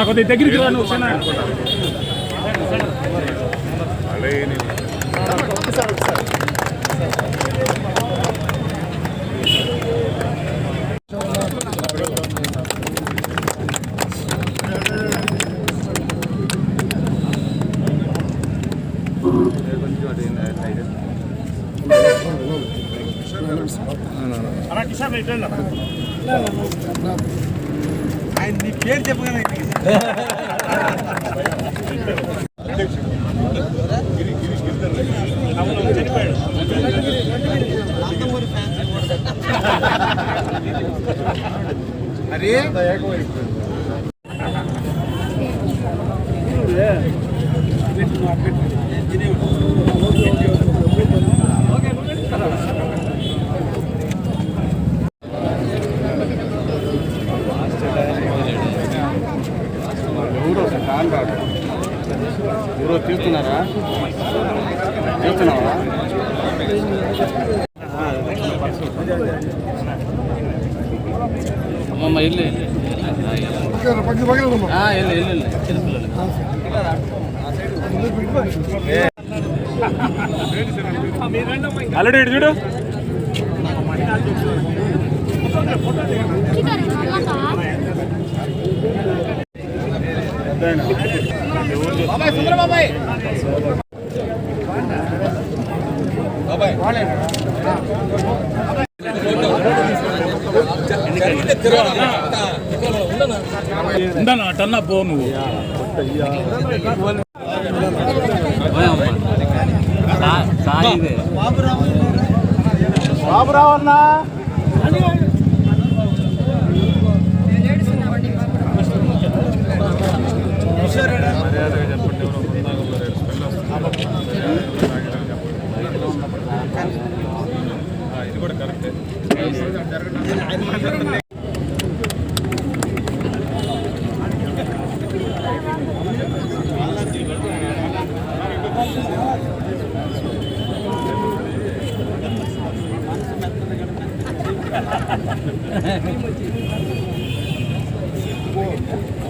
కొద్దిగా దగ్గరికి రా నువ్వు చిన్న. అన్న ఆయన నీ పేరు చెప్పగానే అరే. ఎవరో తీస్తున్నారా తీస్తున్నావా అమ్మమ్మ ఇల్లు ఇల్లు. ఇల్లు ఇల్లు చిన్నపిల్లలు ఆల్రెడీ చూడు. బాబాయ్ సుందర బాబాయ్ ఉందన్న టన్నా పో నువ్వు సాయి ఇది కూడా కరెక్టే Thank you.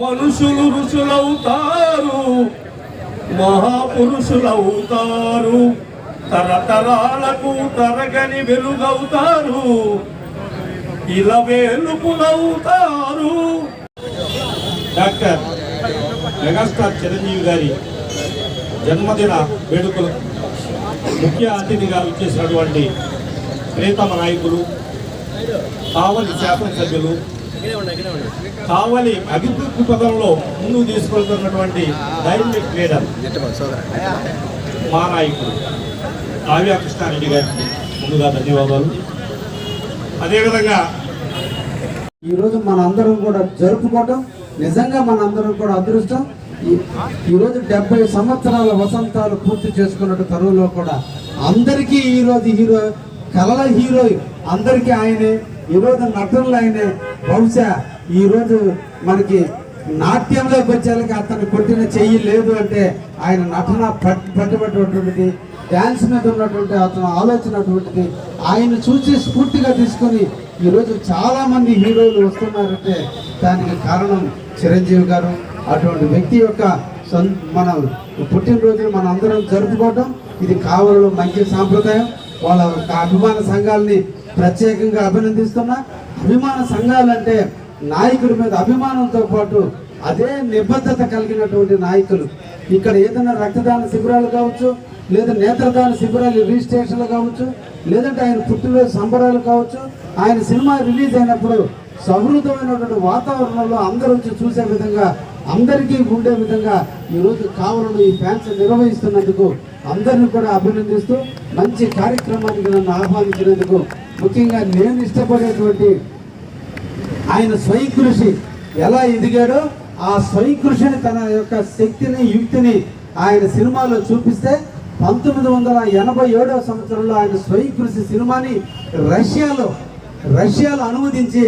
మనుషులు ఋషులవుతారు మహాపురుషులవుతారు తరతరాలకు తరగని వెలుగవుతారు ఇలా వేలుపులవుతారు. డాక్టర్ మెగాస్టార్ చిరంజీవి గారి జన్మదిన వేడుకలు ముఖ్య అతిథిగా ఇచ్చేసినటువంటి ప్రియతమ నాయకులు కావలి శాసనసభ్యులు కావలి అభివృద్ధి పదంలో ముందుకు తీసుకెళ్తున్నటువంటి డైనమిక్ లీడర్ మా నాయకుడు కావ్య కృష్ణారెడ్డి గారికి ముందుగా ధన్యవాదాలు. అదేవిధంగా ఈరోజు మనందరం కూడా జరుపుకోవటం నిజంగా మనందరం కూడా అదృష్టం. ఈ- ఈరోజు డెబ్బై సంవత్సరాల వసంతాలు పూర్తి చేసుకున్నట్టు తరువులో కూడా అందరికీ ఈరోజు హీరో కలల హీరో అందరికీ ఆయనే. ఈరోజు నటనలు అయినాయి బహుశా ఈరోజు మనకి నాట్యంలోకి వచ్చేలకి అతను కొట్టిన చెయ్యి లేదు అంటే ఆయన నటన పట్టుబట్టినటువంటిది డ్యాన్స్ మీద ఉన్నటువంటి అతను ఆలోచన అటువంటిది ఆయన చూసి స్ఫూర్తిగా తీసుకొని ఈరోజు చాలామంది హీరోలు వస్తున్నారంటే దానికి కారణం చిరంజీవి గారు. అటువంటి వ్యక్తి యొక్క సొం మన పుట్టినరోజును మన అందరం జరుపుకోవటం ఇది కావలలో మంచి సాంప్రదాయం. వాళ్ళ యొక్క అభిమాన సంఘాలని ప్రత్యేకంగా అభినందిస్తున్నా. అభిమాన సంఘాలంటే నాయకుడి మీద అభిమానంతో పాటు అదే నిబద్ధత కలిగినటువంటి నాయకులు. ఇక్కడ ఏదైనా రక్తదాన శిబిరాలు కావచ్చు లేదా నేత్రదాన శిబిరాలు రిజిస్ట్రేషన్లు కావచ్చు లేదంటే ఆయన పుట్టినరోజు సంబరాలు కావచ్చు ఆయన సినిమా రిలీజ్ అయినప్పుడు సమృద్ధమైనటువంటి వాతావరణంలో అందరూ వచ్చి చూసే విధంగా అందరికీ ఉండే విధంగా ఈరోజు కావాలను ఈ ఫ్యాన్స్ నిర్వహిస్తున్నందుకు అందరిని కూడా అభినందిస్తూ మంచి కార్యక్రమానికి నన్ను ఆహ్వానించినందుకు ముఖ్యంగా నేను ఇష్టపడేటువంటి ఆయన స్వయం కృషి ఎలా ఎదిగాడో ఆ స్వయం కృషిని తన యొక్క శక్తిని యుక్తిని ఆయన సినిమాలో చూపిస్తే పంతొమ్మిది వందల ఎనభై ఏడవ సంవత్సరంలో ఆయన స్వయం కృషి సినిమాని రష్యాలో రష్యాలో అనువదించి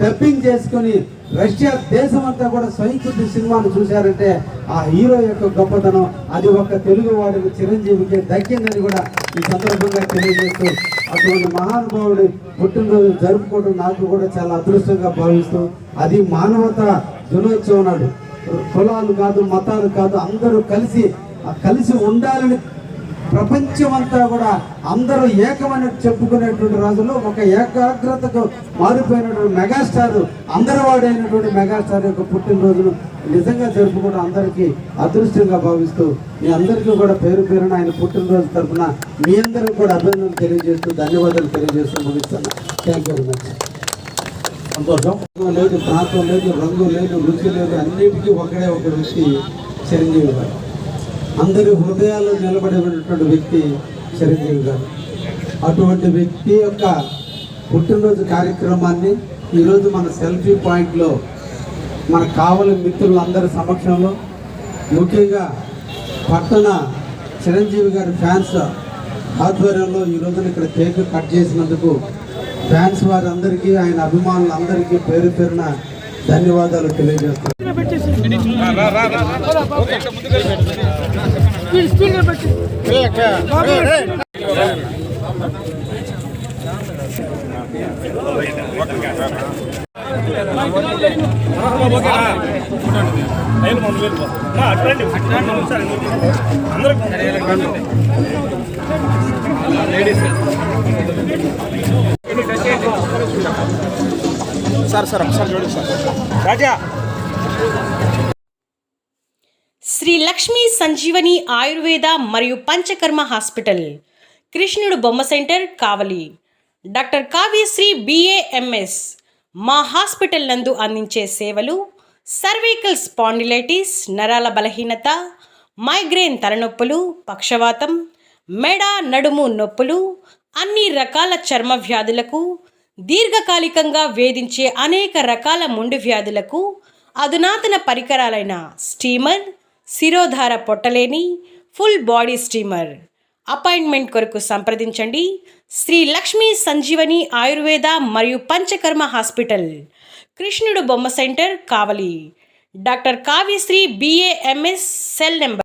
డబ్బింగ్ చేసుకొని రష్యా దేశం అంతా కూడా స్వయం సినిమాను చూశారంటే ఆ హీరో యొక్క గొప్పతనం అది ఒక తెలుగు వాడికి చిరంజీవికి దక్కిందని కూడా ఈ సందర్భంగా తెలియజేస్తూ అటువంటి మహానుభావుడి పుట్టినరోజు జరుపుకోవడం నాకు కూడా చాలా అదృష్టంగా భావిస్తూ అది మానవత దినోత్సవం నాడు. కులాలు కాదు మతాలు కాదు అందరూ కలిసి కలిసి ఉండాలని ప్రపంచం అంతా కూడా అందరూ ఏకమని చెప్పుకునేటువంటి రోజుల్లో ఒక ఏకాగ్రతకు మారిపోయినటువంటి మెగాస్టార్ అందరివాడైనటువంటి మెగాస్టార్ యొక్క పుట్టినరోజును నిజంగా జరుపుకోవడం అందరికీ అదృష్టంగా భావిస్తూ మీ అందరికీ కూడా పేరు పేరున ఆయన పుట్టినరోజు తరఫున మీ అందరికీ కూడా అభినందనలు తెలియజేస్తూ ధన్యవాదాలు తెలియజేస్తూ ముగిస్తాను థ్యాంక్ యూ వెరీ మచ్ సంతోషం. లేదు ప్రాంతం లేదు రంగు లేదు రుచి లేదు అన్నిటికీ ఒకడే ఒక రుచి చిరంజీవి గారు. అందరి హృదయాల్లో నిలబడినటువంటి వ్యక్తి చిరంజీవి గారు. అటువంటి వ్యక్తి యొక్క పుట్టినరోజు కార్యక్రమాన్ని ఈరోజు మన సెల్ఫీ పాయింట్లో మన కావలి మిత్రులందరి సమక్షంలో ముఖ్యంగా పట్టణ చిరంజీవి గారి ఫ్యాన్స్ ఆధ్వర్యంలో ఈ రోజున ఇక్కడ కేక్ కట్ చేసినందుకు ఫ్యాన్స్ వారందరికీ ఆయన అభిమానులందరికీ పేరు పేరున ధన్యవాదాలు తెలియజేస్తాను లేడీస్ సార్ సార్ ఒకసారి చూడండి సార్. రాజా. శ్రీ లక్ష్మీ సంజీవని ఆయుర్వేద మరియు పంచకర్మ హాస్పిటల్ కృష్ణుడు బొమ్మ centre Kavali. Doctor Kavyasri BAMS మా హాస్పిటల్ నందు అందించే సేవలు సర్వీకల్ స్పాండిలైటిస్ నరాల బలహీనత మైగ్రేన్ తలనొప్పులు పక్షవాతం మెడ నడుము నొప్పులు అన్ని రకాల చర్మ వ్యాధులకు దీర్ఘకాలికంగా వేధించే అనేక రకాల మొండి వ్యాధులకు అధునాతన పరికరాలైన స్టీమర్ శిరోధార పొట్టలేని ఫుల్ బాడీ స్టీమర్. అపాయింట్మెంట్ కొరకు సంప్రదించండి. శ్రీ లక్ష్మీ సంజీవని ఆయుర్వేద మరియు పంచకర్మ హాస్పిటల్ కృష్ణుడు బొమ్మ centre Kavali. Doctor Kavyasri BAMS cell number.